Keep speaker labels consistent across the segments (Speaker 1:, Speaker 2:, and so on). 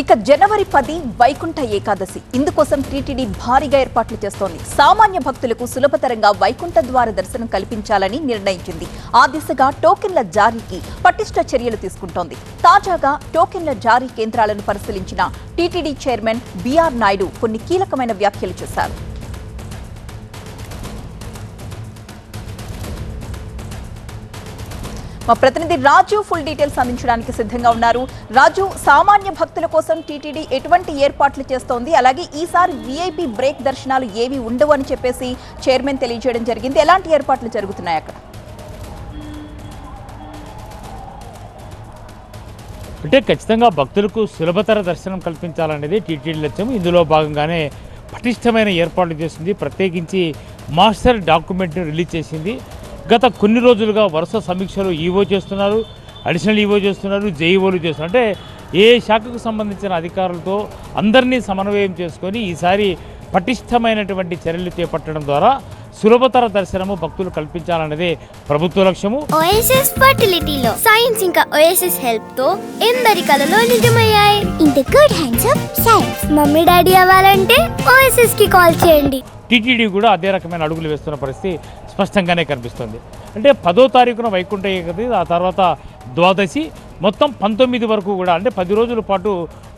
Speaker 1: ఇక జనవరి పది వైకుంఠ ఏకాదశి. ఇందుకోసం టీటీడీ భారీగా ఏర్పాట్లు చేస్తోంది. సామాన్య భక్తులకు సులభతరంగా వైకుంఠ ద్వార దర్శనం కల్పించాలని నిర్ణయించింది. ఆ దిశగా టోకెన్ల జారీకి పటిష్ట చర్యలు తీసుకుంటోంది. తాజాగా టోకెన్ల జారీ కేంద్రాలను పరిశీలించిన టీటీడీ చైర్మన్ బీఆర్ నాయుడు కొన్ని కీలకమైన వ్యాఖ్యలు చేశారు. మా ప్రతినిధి రాజు ఫుల్ డీటెయిల్స్ అందించడానికి సిద్ధంగా ఉన్నారు. రాజు సామాన్య భక్తుల కోసం టీటీడీ ఎటువంటి ఏర్పాట్లు చేస్తోంది? అలాగే ఈసారి వీఐపీ బ్రేక్ దర్శనాలు ఏవి ఉండవు అని చెప్పేసి చైర్మన్ తెలియజేయడం జరిగింది. ఎలాంటి ఏర్పాట్లు జరుగుతున్నాయి అక్కడ?
Speaker 2: అంటే ఖచ్చితంగా భక్తులకు సులభతర దర్శనం కల్పించాలనేది టీటీడీ లక్ష్యం. ఇందులో భాగంగానే పటిష్టమైన ఏర్పాట్లు చేసింది. ప్రత్యేకించి మాస్టర్ డాక్యుమెంట్ని రిలీజ్ చేసింది. గత కొన్ని రోజులుగా వరుస సమీక్షలు ఈవో చేస్తున్నారు అడిషనల్ ఈవో చేస్తున్నారు జేఈఓలు చేస్తున్నారు. అంటే ఏ శాఖకు సంబంధించిన అధికారులతో అందరినీ సమన్వయం చేసుకొని ఈసారి పటిష్టమైనటువంటి చర్యలు చేపట్టడం ద్వారా సులభతర దర్శనము భక్తులు కల్పించాలన్నదే ప్రభుత్వ లక్ష్యము.
Speaker 3: ఓఎస్ఎస్ ఫర్టిలిటీలో సైన్స్ ఇంకా ఓఎస్ఎస్ హెల్ప్తో ఎందరి కలలో నిజమయ్యాయి? In the good hands of science mummy daddy అవ్వాలంటే ఓఎస్ఎస్కి కాల్ చేయండి.
Speaker 2: టీటీడీ కూడా అదే రకమైన అడుగులు వేస్తున్న పరిస్థితి స్పష్టంగానే కనిపిస్తుంది. అంటే పదో తారీఖున వైకుంఠ ఏకాదశి ఆ తర్వాత ద్వాదశి మొత్తం పంతొమ్మిది వరకు కూడా అంటే పది రోజుల పాటు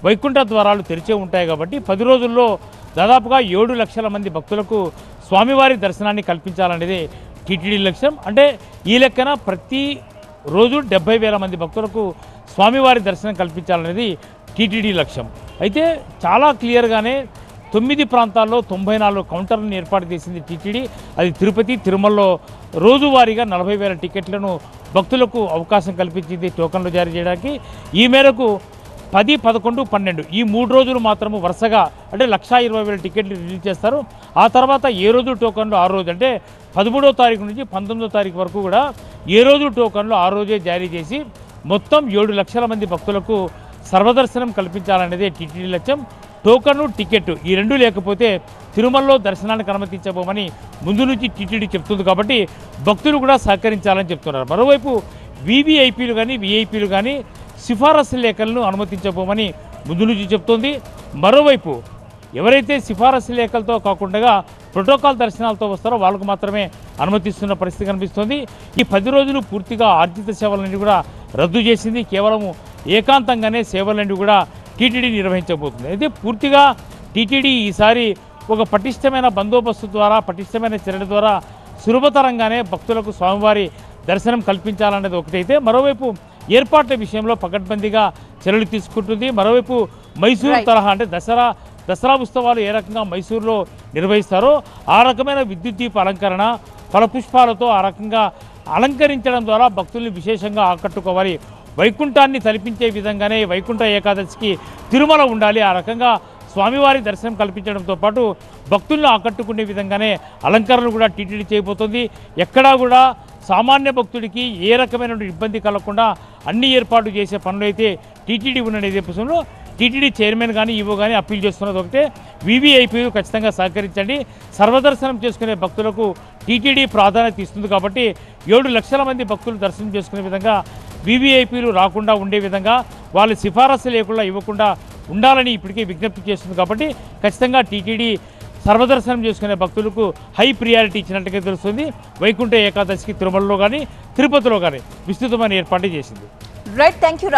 Speaker 2: వైకుంఠ ద్వారాలు తెరిచే ఉంటాయి కాబట్టి పది రోజుల్లో దాదాపుగా ఏడు లక్షల మంది భక్తులకు స్వామివారి దర్శనాన్ని కల్పించాలనేది టీటీడీ లక్ష్యం. అంటే ఈ లెక్కన ప్రతి రోజు డెబ్బై వేల మంది భక్తులకు స్వామివారి దర్శనం కల్పించాలనేది టీటీడీ లక్ష్యం. అయితే చాలా క్లియర్గానే తొమ్మిది ప్రాంతాల్లో తొంభై నాలుగు కౌంటర్లను ఏర్పాటు చేసింది టీటీడీ. అది తిరుపతి తిరుమలలో రోజువారీగా నలభై వేల టికెట్లను భక్తులకు అవకాశం కల్పించింది టోకన్లు జారీ చేయడానికి. ఈ మేరకు పది పదకొండు పన్నెండు ఈ మూడు రోజులు మాత్రము వరుసగా అంటే లక్షా ఇరవై వేల టికెట్లు రిలీజ్ చేస్తారు. ఆ తర్వాత ఏ రోజు టోకన్లు ఆ రోజు అంటే పదమూడో తారీఖు నుంచి పంతొమ్మిదో తారీఖు వరకు కూడా ఏ రోజు టోకన్లు ఆ రోజే జారీ చేసి మొత్తం ఏడు లక్షల మంది భక్తులకు సర్వదర్శనం కల్పించాలనేదే టీటీడీ లక్ష్యం. టోకను టికెట్ ఈ రెండు లేకపోతే తిరుమలలో దర్శనానికి అనుమతించబోమని ముందు నుంచి టీటీడీ చెప్తుంది కాబట్టి భక్తులు కూడా సహకరించాలని చెప్తున్నారు. మరోవైపు వీవీఐపీలు కానీ వీఐపీలు కానీ సిఫారసు లేఖలను అనుమతించబోమని ముందు నుంచి చెప్తోంది. మరోవైపు ఎవరైతే సిఫారసు లేఖలతో కాకుండా ప్రోటోకాల్ దర్శనాలతో వస్తారో వాళ్ళకు మాత్రమే అనుమతిస్తున్న పరిస్థితి కనిపిస్తోంది. ఈ పది రోజులు పూర్తిగా ఆర్జిత సేవలన్నీ కూడా రద్దు చేసింది. కేవలం ఏకాంతంగానే సేవలన్నీ కూడా టీటీడీ నిర్వహించబోతుంది. అయితే పూర్తిగా టీటీడీ ఈసారి ఒక పటిష్టమైన బందోబస్తు ద్వారా పటిష్టమైన చర్యల ద్వారా సులభతరంగానే భక్తులకు స్వామివారి దర్శనం కల్పించాలనేది ఒకటైతే. మరోవైపు ఏర్పాట్ల విషయంలో పకడ్బందీగా చర్యలు తీసుకుంటుంది. మరోవైపు మైసూరు. తరహా అంటే దసరా దసరా ఉత్సవాలు ఏ రకంగా మైసూరులో నిర్వహిస్తారో ఆ రకమైన విద్యుత్ దీప అలంకరణ ఫలపుష్పాలతో ఆ రకంగా అలంకరించడం ద్వారా భక్తుల్ని విశేషంగా ఆకట్టుకోవాలి. వైకుంఠాన్ని తలపించే విధంగానే వైకుంఠ ఏకాదశికి తిరుమల ఉండాలి. ఆ రకంగా స్వామివారి దర్శనం కల్పించడంతో పాటు భక్తులను ఆకట్టుకునే విధంగానే అలంకరణలు కూడా టీటీడీ చేయబోతోంది. ఎక్కడా కూడా సామాన్య భక్తుడికి ఏ రకమైన ఇబ్బంది కలగకుండా అన్ని ఏర్పాటు చేసే పనులు అయితే టీటీడీ ఉన్న నేపథ్యంలో టీటీడీ చైర్మన్ కానీ ఈవో కానీ అప్పీల్ చేస్తున్నది ఒకటే. వీవీఐపీలు ఖచ్చితంగా సహకరించండి. సర్వదర్శనం చేసుకునే భక్తులకు టీటీడీ ప్రాధాన్యత ఇస్తుంది కాబట్టి ఏడు లక్షల మంది భక్తులు దర్శనం చేసుకునే విధంగా వీవీఐపీలు రాకుండా ఉండే విధంగా వాళ్ళు సిఫారసు లేకుండా ఇవ్వకుండా ఉండాలని ఇప్పటికే విజ్ఞప్తి చేస్తుంది కాబట్టి ఖచ్చితంగా టీటీడీ సర్వదర్శనం చేసుకునే భక్తులకు హై ప్రియారిటీ ఇచ్చినట్టుగా తెలుస్తుంది. వైకుంఠ ఏకాదశికి తిరుమలలో కానీ తిరుపతిలో కానీ విస్తృతమైన ఏర్పాటు చేసింది.
Speaker 1: Right thank you